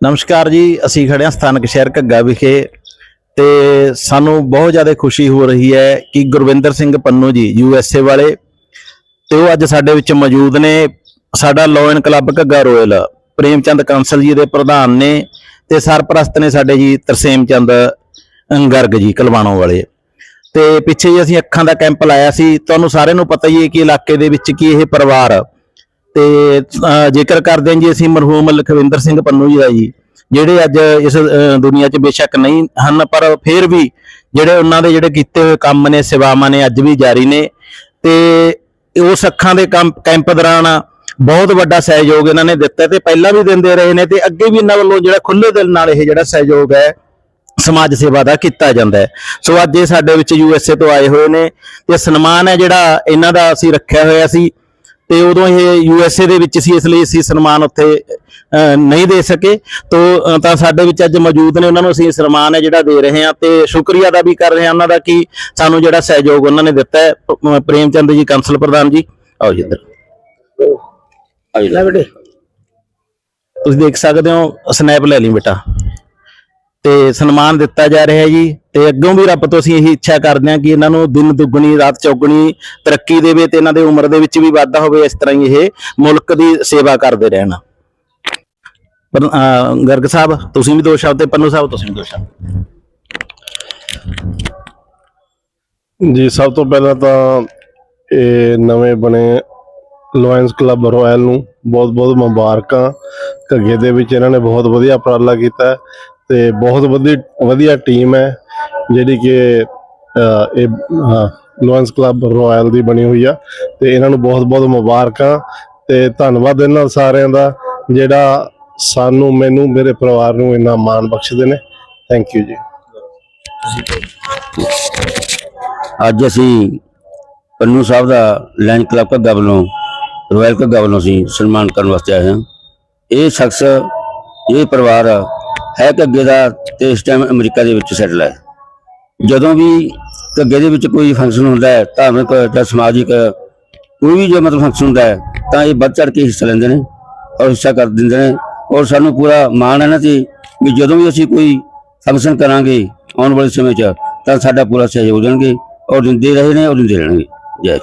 ਨਮਸਕਾਰ ਜੀ, ਅਸੀਂ ਖੜੇ ਹਾਂ ਸਥਾਨਕ ਸ਼ਹਿਰ ਘੱਗਾ ਵਿਖੇ ਤੇ ਸਾਨੂੰ ਬਹੁਤ ਜ਼ਿਆਦਾ ਖੁਸ਼ੀ ਹੋ ਰਹੀ ਹੈ ਕਿ ਗੁਰਵਿੰਦਰ ਸਿੰਘ ਪੰਨੂ ਜੀ, ਯੂ ਐਸ ਏ ਵਾਲੇ ਤੇ ਉਹ ਅੱਜ ਸਾਡੇ ਵਿੱਚ ਮੌਜੂਦ ਨੇ। ਸਾਡਾ lion club Ghagga royal Premchand Kansal ji ਦੇ ਪ੍ਰਧਾਨ ਨੇ ਤੇ ਸਰਪ੍ਰਸਤ ਨੇ ਸਾਡੇ ਜੀ ਤਰਸੇਮ ਚੰਦ ਗਰਗ ਜੀ ਕਲਵਾਣੋ ਵਾਲੇ। ਤੇ ਪਿੱਛੇ ਜੀ ਅਸੀਂ ਅੱਖਾਂ ਦਾ ਕੈਂਪ ਲਾਇਆ ਸੀ। ਤੁਹਾਨੂੰ ਸਾਰਿਆਂ ਨੂੰ ਪਤਾ ਹੀ ਹੈ ਕਿ ਇਲਾਕੇ ਦੇ ਵਿੱਚ ਕੀ ਇਹ ਪਰਿਵਾਰ ਤੇ ਜੇਕਰ ਕਰਦੇ ਹਾਂ ਜੀ ਅਸੀਂ ਮਰਹੂਮ ਲਖਵਿੰਦਰ ਸਿੰਘ ਪੰਨੂ ਜੀ ਦਾ ਜੀ, ਜਿਹੜੇ ਅੱਜ ਇਸ ਦੁਨੀਆ 'ਚ ਬੇਸ਼ੱਕ ਨਹੀਂ ਹਨ, ਪਰ ਫਿਰ ਵੀ ਜਿਹੜੇ ਉਹਨਾਂ ਦੇ ਜਿਹੜੇ ਕੀਤੇ ਹੋਏ ਕੰਮ ਨੇ, ਸੇਵਾਵਾਂ ਨੇ, ਅੱਜ ਵੀ ਜਾਰੀ ਨੇ, ਤੇ ਉਸ ਅੱਖਾਂ ਦੇ ਕੰਮ- ਕੈਂਪ ਦੌਰਾਨ ਬਹੁਤ ਵੱਡਾ ਸਹਿਯੋਗ ਇਹਨਾਂ ਨੇ ਦਿੱਤਾ ਤੇ ਪਹਿਲਾਂ ਵੀ ਦਿੰਦੇ ਰਹੇ ਨੇ ਤੇ ਅੱਗੇ ਵੀ ਇਹਨਾਂ ਵੱਲੋਂ ਜਿਹੜਾ ਖੁੱਲੇ ਦਿਲ ਨਾਲ ਇਹ ਜਿਹੜਾ ਸਹਿਯੋਗ ਹੈ, ਸਮਾਜ ਸੇਵਾ ਦਾ ਕੀਤਾ ਜਾਂਦਾ ਹੈ। ਸੋ ਅੱਜ ਇਹ ਸਾਡੇ ਵਿੱਚ ਯੂ ਐਸ ਏ ਤੋਂ ਆਏ ਹੋਏ ਨੇ ਤੇ ਸਨਮਾਨ ਹੈ ਜਿਹੜਾ ਇਹਨਾਂ ਦਾ ਅਸੀਂ ਰੱਖਿਆ ਹੋਇਆ ਸੀ। ਤੇ ਉਦੋਂ ਇਹ ਯੂ ਐਸ ਏ ਦੇ ਵਿੱਚ ਸੀ ਇਸ ਲਈ ਅਸੀਂ ਸਨਮਾਨ ਉੱਥੇ ਨਹੀਂ ਦੇ ਸਕੇ। ਤੋ ਤਾਂ ਸਾਡੇ ਵਿੱਚ ਅੱਜ ਮੌਜੂਦ ਨੇ ਉਹਨਾਂ ਨੂੰ ਅਸੀਂ ਸਨਮਾਨ ਹੈ ਜਿਹੜਾ ਦੇ ਰਹੇ ਹਾਂ ਤੇ ਸ਼ੁਕਰੀਆ ਦਾ ਵੀ ਕਰ ਰਹੇ ਹਾਂ ਉਹਨਾਂ ਦਾ ਕਿ ਸਾਨੂੰ ਜਿਹੜਾ ਸਹਿਯੋਗ ਉਹਨਾਂ ਨੇ ਦਿੱਤਾ ਹੈ। ਪ- ਪ੍ਰੇਮਚੰਦ ਜੀ ਕੰਸਲ ਪ੍ਰਧਾਨ ਜੀ ਆਓ ਜੀ ਇੱਧਰ। ਆਓ ਜੀ ਲੈ ਬੇਟੇ। ਤੁਸੀਂ ਦੇਖ ਸਕਦੇ ਹੋ ਸਨੈਪ ਲੈ ਲਈ ਬੇਟਾ। ਤੇ ਸਨਮਾਨ ਦਿੱਤਾ ਜਾ ਰਿਹਾ ਹੈ ਜੀ। ਤੇ ਅੱਗੋਂ ਵੀ ਰੱਬ ਤੋਂ ਅਸੀਂ ਇਹੀ ਇੱਛਾ ਕਰਦੇ ਹਾਂ ਕਿ ਇਹਨਾਂ ਨੂੰ ਦਿਨ ਦੁੱਗਣੀ, ਰਾਤ ਚੌਗਣੀ ਤਰੱਕੀ ਦੇਵੇ ਤੇ ਇਹਨਾਂ ਦੇ ਉਮਰ ਦੇ ਵਿੱਚ ਵੀ ਵਾਧਾ ਹੋਵੇ, ਇਸ ਤਰ੍ਹਾਂ ਹੀ ਇਹ ਮੁਲਕ ਦੀ ਸੇਵਾ ਕਰਦੇ ਰਹਿਣ। ਪਰ ਗਰਗ ਸਾਹਿਬ, ਤੁਸੀਂ ਵੀ ਦੋ ਸ਼ਬਦ ਤੇ, ਪੰਨੂ ਸਾਹਿਬ, ਤੁਸੀਂ ਵੀ ਦੋ ਸ਼ਬਦ। ਜੀ, ਸਭ ਤੋਂ ਪਹਿਲਾਂ ਤਾਂ ਇਹ ਨਵੇਂ ਬਣੇ ਲਾਇਨਸ ਕਲੱਬ ਰਾਇਲ ਨੂੰ ਬਹੁਤ-ਬਹੁਤ ਮੁਬਾਰਕਾਂ। ਘੱਗੇ ਦੇ ਵਿੱਚ ਇਹਨਾਂ ਨੇ ਬਹੁਤ ਵਧੀਆ ਉਪਰਾਲਾ ਕੀਤਾ। ਤੇ ਬਹੁਤ ਵਧੀਆ ਵਧੀਆ ਟੀਮ ਹੈ, ਜਿਹੜੀ ਕਿ ਇਹ ਲਾਇਨਸ ਕਲੱਬ ਰਾਇਲ ਦੀ ਬਣੀ ਹੋਈ ਆ, ਤੇ ਇਹਨਾਂ ਨੂੰ ਬਹੁਤ-ਬਹੁਤ ਮੁਬਾਰਕਾਂ, ਤੇ ਧੰਨਵਾਦ ਇਹਨਾਂ ਸਾਰਿਆਂ ਦਾ, ਜਿਹੜਾ ਸਾਨੂੰ, ਮੈਨੂੰ, ਮੇਰੇ ਪਰਿਵਾਰ ਨੂੰ ਇੰਨਾ ਮਾਣ ਬਖਸ਼ਦੇ ਨੇ। ਥੈਂਕ ਯੂ ਜੀ। ਅੱਜ ਅਸੀਂ ਪੰਨੂ ਸਾਹਿਬ ਦਾ ਲੈਂਡ ਕਲੱਬ ਘੱਗਾ ਵੱਲੋਂ ਰਾਇਲ ਘੱਗਾ ਵੱਲੋਂ ਅਸੀਂ ਸਨਮਾਨ ਕਰਨ ਵਾਸਤੇ ਆਏ ਹਾਂ। ਇਹ ਸ਼ਖਸ, ਇਹ ਪਰਿਵਾਰ ਹੈ ਘੱਗੇ ਦਾ ਤੇ ਇਸ ਟਾਈਮ ਅਮਰੀਕਾ ਦੇ ਵਿੱਚ ਸੈਟਲ ਹੈ। ਜਦੋਂ ਵੀ ਘੱਗੇ ਦੇ ਵਿੱਚ ਕੋਈ ਫੰਕਸ਼ਨ ਹੁੰਦਾ ਹੈ, ਧਾਰਮਿਕ ਜਾਂ ਸਮਾਜਿਕ, ਕੋਈ ਵੀ ਜੋ ਮਤਲਬ ਫੰਕਸ਼ਨ ਹੁੰਦਾ ਹੈ, ਤਾਂ ਇਹ ਵੱਧ ਚੜ ਕੇ ਹਿੱਸਾ ਲੈਂਦੇ ਨੇ ਔਰ ਹਿੱਸਾ ਕਰ ਦਿੰਦੇ ਨੇ ਔਰ ਸਾਨੂੰ ਪੂਰਾ ਮਾਣ ਹੈ ਨਾ ਤੇ ਵੀ ਜਦੋਂ ਵੀ ਅਸੀਂ ਕੋਈ ਫੰਕਸ਼ਨ ਕਰਾਂਗੇ ਆਉਣ ਵਾਲੇ ਸਮੇਂ 'ਚ, ਤਾਂ ਸਾਡਾ ਪੂਰਾ ਸਹਿਯੋਗ ਦੇਣਗੇ ਔਰ ਦਿੰਦੇ ਰਹੇ ਨੇ ਔਰ ਦਿੰਦੇ ਰਹਿਣਗੇ। ਜੈ